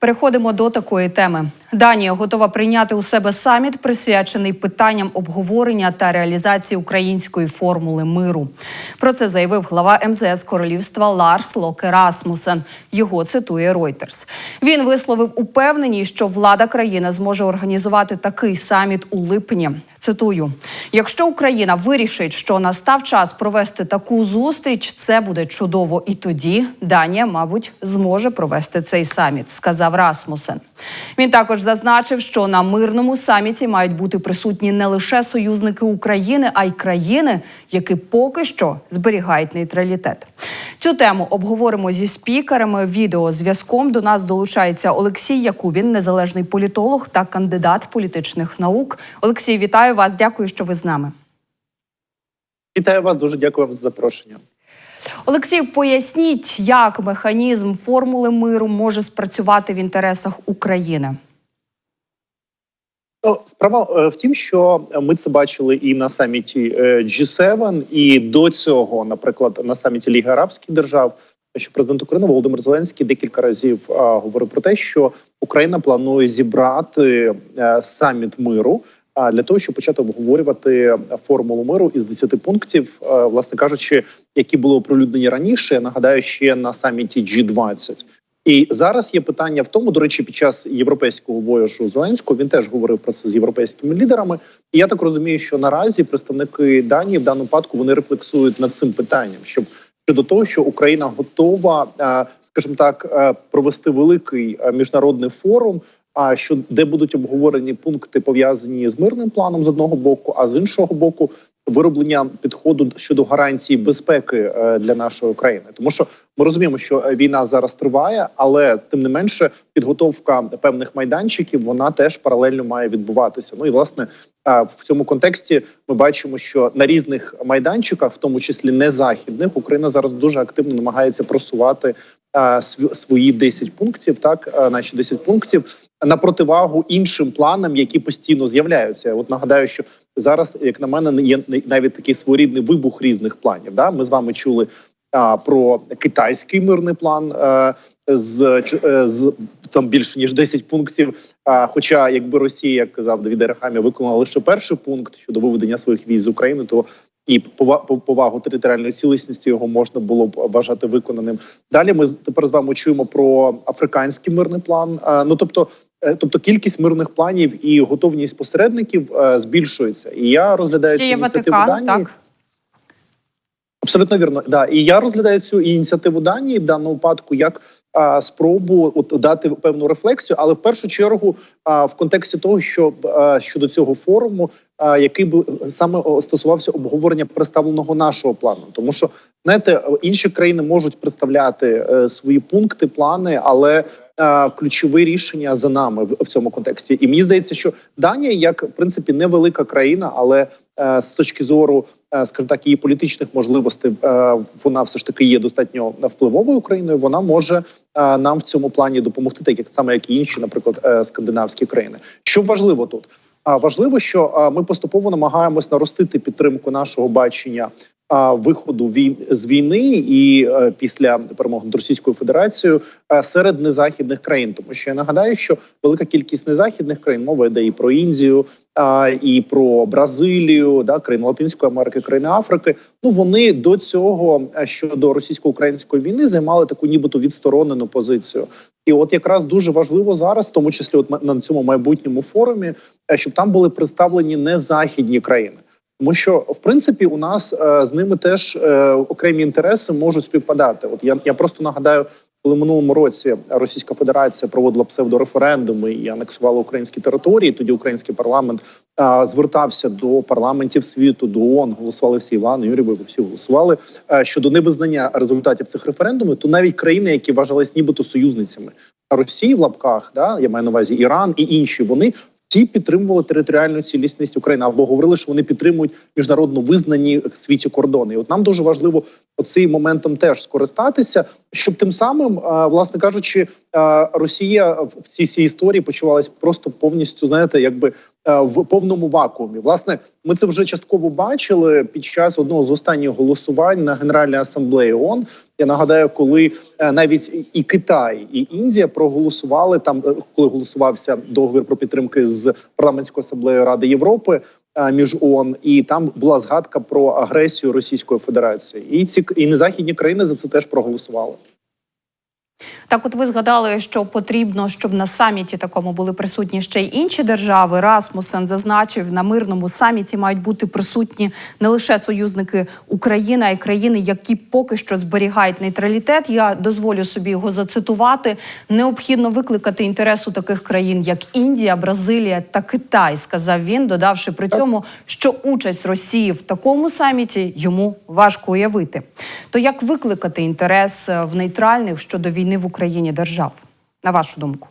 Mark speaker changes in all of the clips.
Speaker 1: Переходимо до такої теми. Данія готова прийняти у себе саміт, присвячений питанням обговорення та реалізації української формули миру. Про це заявив глава МЗС Королівства Ларс Локе Расмусен. Його цитує Reuters. Він висловив упевненість, що влада країни зможе організувати такий саміт у липні. Цитую: якщо Україна вирішить, що настав час провести таку зустріч, це буде чудово. І тоді Данія, мабуть, зможе провести цей саміт, сказав Расмусен. Він також зазначив, що на мирному саміті мають бути присутні не лише союзники України, а й країни, які поки що зберігають нейтралітет. Цю тему обговоримо зі спікерами. Відеозв'язком до нас долучається Олексій Якубін, незалежний політолог та кандидат політичних наук. Олексій, вітаю вас. Дякую, що ви з нами.
Speaker 2: Вітаю вас, дуже дякую вам за запрошення.
Speaker 1: Олексій, поясніть, як механізм формули миру може спрацювати в інтересах України.
Speaker 2: Ну, Справа е, в тім, що ми це бачили і на саміті е, G7, і до цього, наприклад, на саміті Ліги Арабських Держав, що президент України Володимир Зеленський декілька разів говорив про те, що Україна планує зібрати саміт миру. А для того, щоб почати обговорювати формулу миру із 10 пунктів, власне кажучи, які були оприлюднені раніше, я нагадаю, ще на саміті G20. І зараз є питання в тому, до речі, під час європейського вояжу Зеленського він теж говорив про це з європейськими лідерами. І я так розумію, що наразі представники Данії в даному випадку вони рефлексують над цим питанням, щоб щодо того, що Україна готова, е, скажімо так, е, провести великий е, міжнародний форум. А що де будуть обговорені пункти пов'язані з мирним планом з одного боку, а з іншого боку, вироблення підходу щодо гарантії безпеки е, для нашої країни, тому що ми розуміємо, що е, війна зараз триває, але тим не менше підготовка певних майданчиків вона теж паралельно має відбуватися. Ну і власне е, в цьому контексті ми бачимо, що на різних майданчиках, в тому числі не західних, Україна зараз дуже активно намагається просувати свої 10 пунктів, так наші 10 пунктів на противагу іншим планам, які постійно з'являються. От нагадаю, що зараз, як на мене, є навіть такий своєрідний вибух різних планів. Да, ми з вами чули а, про китайський мирний план. А, з, е, з там більше ніж 10 пунктів. А, хоча, якби Росія, як казав Давід Арахамі, виконала лише перший пункт щодо виведення своїх військ з України, то і пова- повагу територіальної цілісності його можна було б бажати виконаним. Далі ми тепер з вами чуємо про африканський мирний план. А, ну тобто, е, тобто кількість мирних планів і готовність посередників е, збільшується. І я розглядаю
Speaker 1: Ще
Speaker 2: цю ініціативу
Speaker 1: Ватикан,
Speaker 2: Данії.
Speaker 1: так?
Speaker 2: Абсолютно вірно. Да. І я розглядаю цю ініціативу Данії в даному випадку як а, спробу от дати певну рефлексію, але в першу чергу а, в контексті того, що а, щодо цього форуму, а, який би саме стосувався обговорення представленого нашого плану, тому що знаєте, інші країни можуть представляти е, свої пункти, плани, але е, ключові рішення за нами в, цьому контексті. І мені здається, що Данія, як в принципі невелика країна, але е, з точки зору, е, скажімо так, її політичних можливостей, е, вона все ж таки є достатньо впливовою країною. Вона може е, нам в цьому плані допомогти, так як саме як і інші, наприклад, скандинавські країни. Що важливо тут? А важливо, що ми поступово намагаємось наростити підтримку нашого бачення виходу війн з війни і е, після перемоги над Російською Федерацією е, серед незахідних країн. Тому що я нагадаю, що велика кількість незахідних країн мова йде і про Індію, і про Бразилію, да країни Латинської Америки, країни Африки. Ну вони до цього е, щодо російсько-української війни займали таку, нібито відсторонену позицію. І от якраз дуже важливо зараз, в тому числі, от на цьому майбутньому форумі, щоб там були представлені не західні країни. Тому що в принципі у нас е, з ними теж е, окремі інтереси можуть співпадати. От я, я просто нагадаю, коли минулому році Російська Федерація проводила псевдореферендуми і анексувала українські території. Тоді український парламент е, звертався до парламентів світу, до ООН, голосували всі Іван, Юрій Бойко, всі голосували е, щодо невизнання результатів цих референдумів. То навіть країни, які вважались нібито союзницями Росії в лапках, да я маю на увазі Іран і інші, вони всі підтримували територіальну цілісність України або говорили, що вони підтримують міжнародно визнані світі кордони. І от нам дуже важливо оцим моментом теж скористатися щоб тим самим, е, власне кажучи, е, Росія в цій всій історії почувалась просто повністю, знаєте, якби в повному вакуумі. Власне, ми це вже частково бачили під час одного з останніх голосувань на Генеральній асамблеї ООН. Я нагадаю, коли е, навіть і Китай, і Індія проголосували там, е, коли голосувався договір про підтримки з парламентською асамблеєю Ради Європи е, між ООН, і там була згадка про агресію Російської Федерації. І ці і незахідні країни за це теж проголосували.
Speaker 1: Так, от ви згадали, що потрібно, щоб на саміті такому були присутні ще й інші держави. Расмусен зазначив, на мирному саміті мають бути присутні не лише союзники України, а й країни, які поки що зберігають нейтралітет. Я дозволю собі його зацитувати. Необхідно викликати інтерес у таких країн, як Індія, Бразилія та Китай, сказав він, додавши при цьому, що участь Росії в такому саміті йому важко уявити. То як викликати інтерес е, в нейтральних щодо війни в Україні держав, на вашу думку?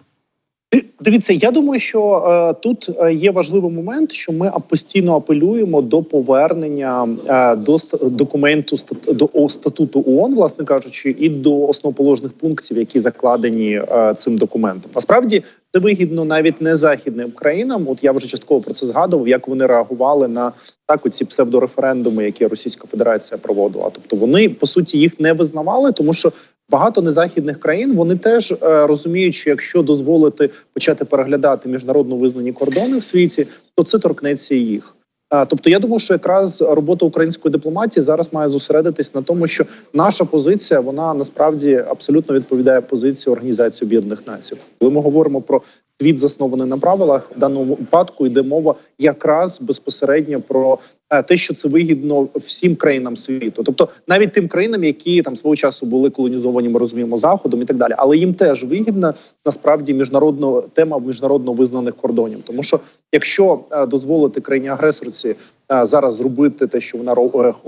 Speaker 2: Ди- Дивіться, я думаю, що е, тут е, є важливий момент, що ми постійно апелюємо до повернення е, до документу до статуту ООН, власне кажучи, і до основоположних пунктів, які закладені е, цим документом. Насправді це вигідно навіть не західним країнам. От я вже частково про це згадував, як вони реагували на так оці псевдореферендуми, які Російська Федерація проводила. Тобто вони по суті їх не визнавали, тому що Багато незахідних країн вони теж е, розуміють, що якщо дозволити почати переглядати міжнародно визнані кордони в світі, то це торкнеться їх. Е, тобто, я думаю, що якраз робота української дипломатії зараз має зосередитись на тому, що наша позиція вона насправді абсолютно відповідає позиції Організації Об'єднаних Націй. Коли ми говоримо про світ заснований на правилах, в даному випадку йде мова якраз безпосередньо про е, те, що це вигідно всім країнам світу, тобто навіть тим країнам, які там свого часу були колонізовані, ми розуміємо заходом і так далі, але їм теж вигідна насправді міжнародно тема міжнародно визнаних кордонів, тому що якщо е, дозволити країні агресорці е, зараз зробити те, що вона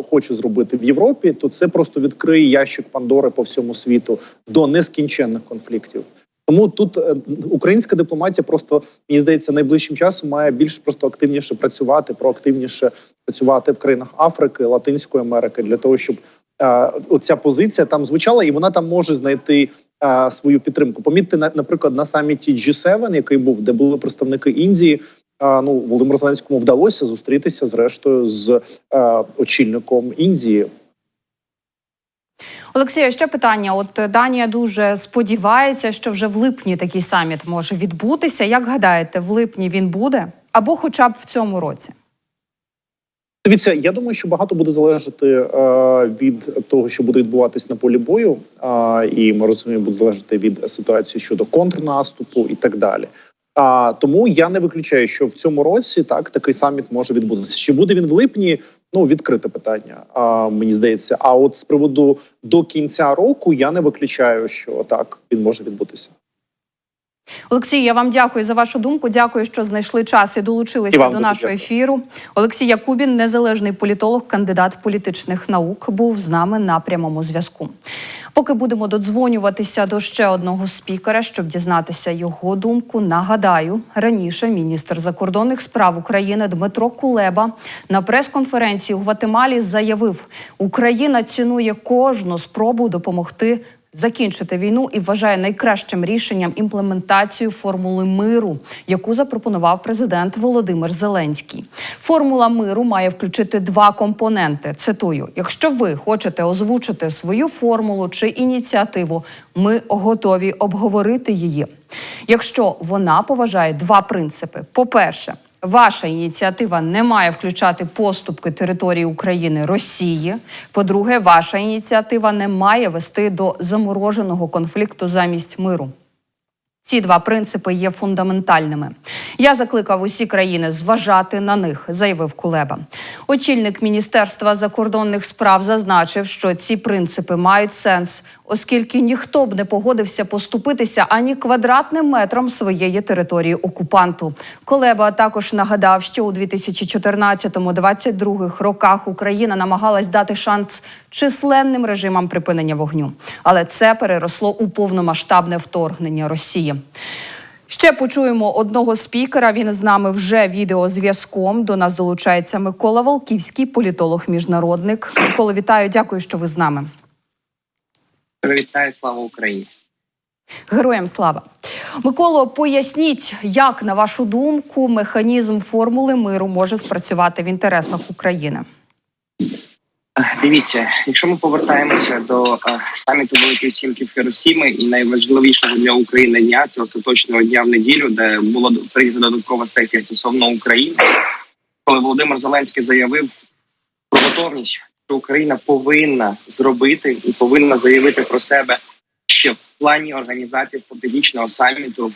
Speaker 2: хоче зробити в Європі, то це просто відкриє ящик Пандори по всьому світу до нескінченних конфліктів. Тому тут е, українська дипломатія просто мені здається найближчим часом має більш просто активніше працювати, проактивніше працювати в країнах Африки, Латинської Америки для того, щоб е, оця позиція там звучала, і вона там може знайти е, свою підтримку. Помітьте, на- наприклад, на саміті G7, який був, де були представники Індії. е, Ну, Володимиру Зеленському вдалося зустрітися зрештою з е, очільником Індії
Speaker 1: Олексія, ще питання. От е, Данія дуже сподівається, що вже в липні такий саміт може відбутися. Як гадаєте, в липні він буде або хоча б в цьому році?
Speaker 2: Дивіться, я думаю, що багато буде залежати е, від того, що буде відбуватись на полі бою, е, і ми розуміємо, буде залежати від ситуації щодо контрнаступу і так далі. А тому я не виключаю, що в цьому році так такий саміт може відбутися. Чи буде він в липні? Ну відкрите питання. А мені здається. А от з приводу до кінця року я не виключаю, що так він може відбутися.
Speaker 1: Олексій, я вам дякую за вашу думку. Дякую, що знайшли час і долучилися
Speaker 2: І
Speaker 1: до нашого
Speaker 2: дякую.
Speaker 1: ефіру. Олексій Якубін, незалежний політолог, кандидат політичних наук, був з нами на прямому зв'язку. Поки будемо додзвонюватися до ще одного спікера, щоб дізнатися його думку. Нагадаю, раніше міністр закордонних справ України Дмитро Кулеба на прес-конференції у Гватемалі заявив: Україна цінує кожну спробу допомогти закінчити війну і вважає найкращим рішенням імплементацію формули миру, яку запропонував президент Володимир Зеленський. Формула миру має включити два компоненти. Цитую: якщо ви хочете озвучити свою формулу чи ініціативу, ми готові обговорити її. Якщо вона поважає два принципи: по-перше, Ваша ініціатива не має включати поступки території України Росії. По-друге, ваша ініціатива не має вести до замороженого конфлікту замість миру. Ці два принципи є фундаментальними. Я закликав усі країни зважати на них, заявив Кулеба. Очільник Міністерства закордонних справ зазначив, що ці принципи мають сенс, оскільки ніхто б не погодився поступитися ані квадратним метром своєї території окупанту. Кулеба також нагадав, що у 2014-2022 роках Україна намагалась дати шанс численним режимам припинення вогню, але це переросло у повномасштабне вторгнення Росії. Ще почуємо одного спікера. Він з нами вже відеозв'язком. До нас долучається Микола Волківський, політолог-міжнародник. Микола, вітаю, дякую, що ви з нами.
Speaker 3: Вітаю, слава Україні!
Speaker 1: Героям слава Миколо, поясніть, як на вашу думку механізм формули миру може спрацювати в інтересах України.
Speaker 3: Дивіться, якщо ми повертаємося до е, саміту Великої Сімки в Хіросімі і найважливішого для України дня це остаточного дня в неділю, де була прийнята додаткова сесія стосовно України, коли Володимир Зеленський заявив про готовність, що Україна повинна зробити і повинна заявити про себе ще в плані організації стратегічного саміту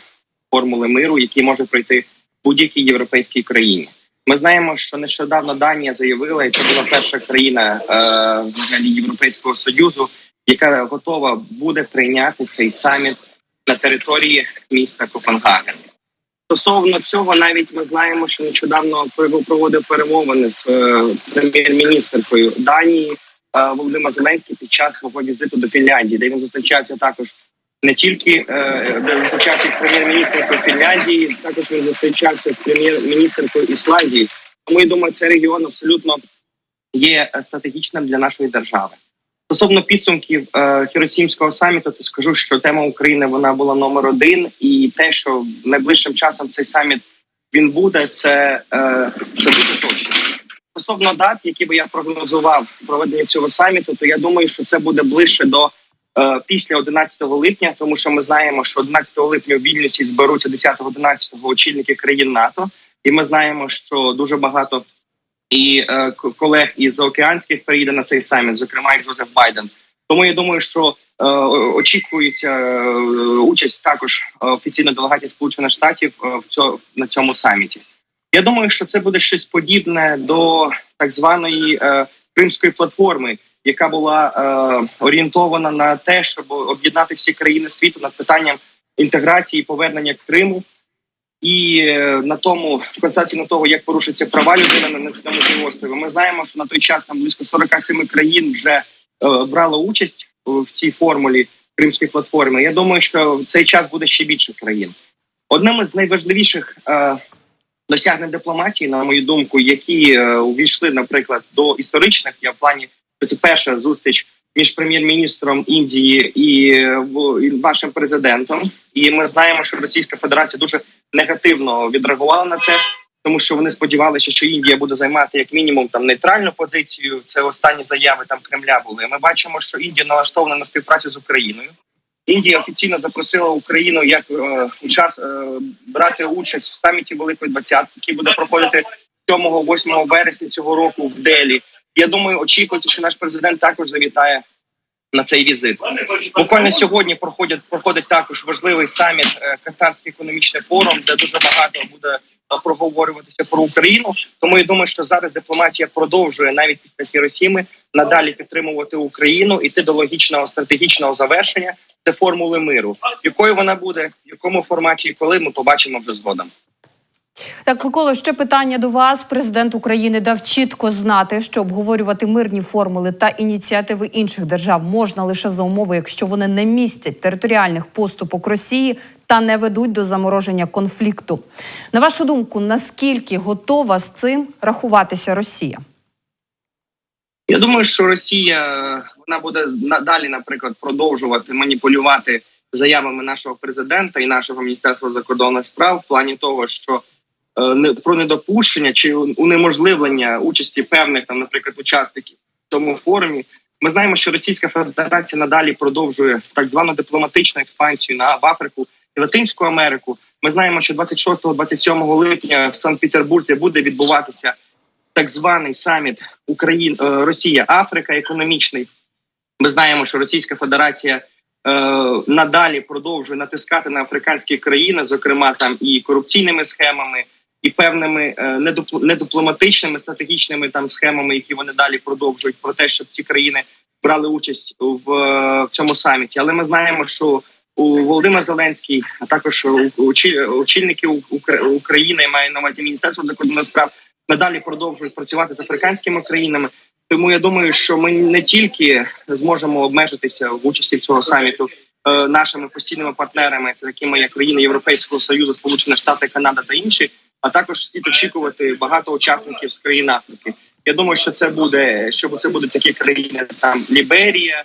Speaker 3: формули миру, який може пройти в будь-якій європейській країні. Ми знаємо, що нещодавно Данія заявила, і це була перша країна е, взагалі Європейського союзу, яка готова буде прийняти цей саміт на території міста Копенгаген. Стосовно цього, навіть ми знаємо, що нещодавно проводив перемовини з е, прем'єр-міністркою Данії е, Володимир Зеленський під час свого візиту до Фінляндії, де він зустрічався також не тільки е, зустрічався з прем'єр-міністркою Фінляндії, також він зустрічався з прем'єр-міністркою Ісландії. Тому я думаю, цей регіон абсолютно є е, стратегічним для нашої держави. Стосовно підсумків е, Хіросімського саміту, то скажу, що тема України вона була номер один, і те, що найближчим часом цей саміт він буде, це, е, це дуже точно. Стосовно дат, які би я прогнозував проведення цього саміту, то я думаю, що це буде ближче до після 11 липня, тому що ми знаємо, що 11 липня в Вільнюсі зберуться 10-11 очільники країн НАТО, і ми знаємо, що дуже багато і е, колег із океанських приїде на цей саміт, зокрема і Джозеф Байден. Тому я думаю, що е, очікується е, участь також е, офіційно делегатів Сполучених Штатів е, в цьо, на цьому саміті. Я думаю, що це буде щось подібне до так званої е, Кримської платформи, яка була е, орієнтована на те, щоб об'єднати всі країни світу над питанням інтеграції і повернення Криму. І е, на тому в констатації на того, як порушуються права людини на цьому півострові, ми знаємо, що на той час там близько 47 країн вже е, брало участь в цій формулі Кримської платформи. Я думаю, що в цей час буде ще більше країн. Одним із найважливіших е, досягнень дипломатії, на мою думку, які е, увійшли, наприклад, до історичних, я в плані це перша зустріч між прем'єр-міністром Індії і, вашим президентом. І ми знаємо, що Російська Федерація дуже негативно відреагувала на це, тому що вони сподівалися, що Індія буде займати як мінімум там нейтральну позицію. Це останні заяви там Кремля були. Ми бачимо, що Індія налаштована на співпрацю з Україною. Індія офіційно запросила Україну як е, час е, брати участь в саміті Великої Двадцятки, який буде проходити 7-8 вересня цього року в Делі. Я думаю, очікуйте, що наш президент також завітає на цей візит. Буквально сьогодні проходять проходить також важливий саміт е, Катарський економічний форум, де дуже багато буде е, проговорюватися про Україну. Тому я думаю, що зараз дипломатія продовжує навіть після Хіросіми надалі підтримувати Україну іти до логічного стратегічного завершення. Це формули миру. Якою вона буде, в якому форматі і коли ми побачимо вже згодом.
Speaker 1: Так, Миколо, ще питання до вас. Президент України дав чітко знати, що обговорювати мирні формули та ініціативи інших держав можна лише за умови, якщо вони не містять територіальних поступок Росії та не ведуть до замороження конфлікту. На вашу думку, наскільки готова з цим рахуватися Росія?
Speaker 3: Я думаю, що Росія вона буде надалі, наприклад, продовжувати маніпулювати заявами нашого президента і нашого міністерства закордонних справ в плані того, що про недопущення чи унеможливлення участі певних там, наприклад, учасників в цьому форумі. Ми знаємо, що Російська Федерація надалі продовжує так звану дипломатичну експансію на в Африку і Латинську Америку. Ми знаємо, що 26-27 липня в Санкт-Петербурзі буде відбуватися так званий саміт Україн е, Росія Африка економічний. Ми знаємо, що Російська Федерація е, надалі продовжує натискати на африканські країни, зокрема там і корупційними схемами, і певними е, недипломатичними стратегічними там схемами, які вони далі продовжують про те, щоб ці країни брали участь в, в цьому саміті. Але ми знаємо, що у Володимир Зеленський, а також очільники України, я маю на увазі Міністерство закордонних справ, надалі продовжують працювати з африканськими країнами. Тому я думаю, що ми не тільки зможемо обмежитися в участі в цього саміту е, нашими постійними партнерами, це такими як країни Європейського союзу, Сполучені Штати, Канада та інші, а також слід очікувати багато учасників з країн Африки. Я думаю, що це буде, що це будуть такі країни, там Ліберія,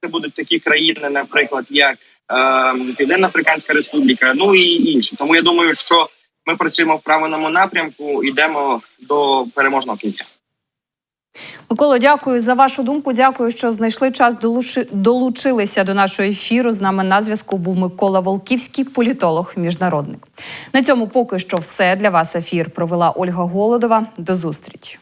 Speaker 3: це будуть такі країни, наприклад, як е, Південна Африканська Республіка, ну і інші. Тому я думаю, що ми працюємо в правильному напрямку, йдемо до переможного кінця.
Speaker 1: Миколо, дякую за вашу думку. Дякую, що знайшли час долучи... долучилися до нашого ефіру. З нами на зв'язку був Микола Волківський, політолог, міжнародник. На цьому поки що все для вас. Ефір провела Ольга Голодова. До зустрічі.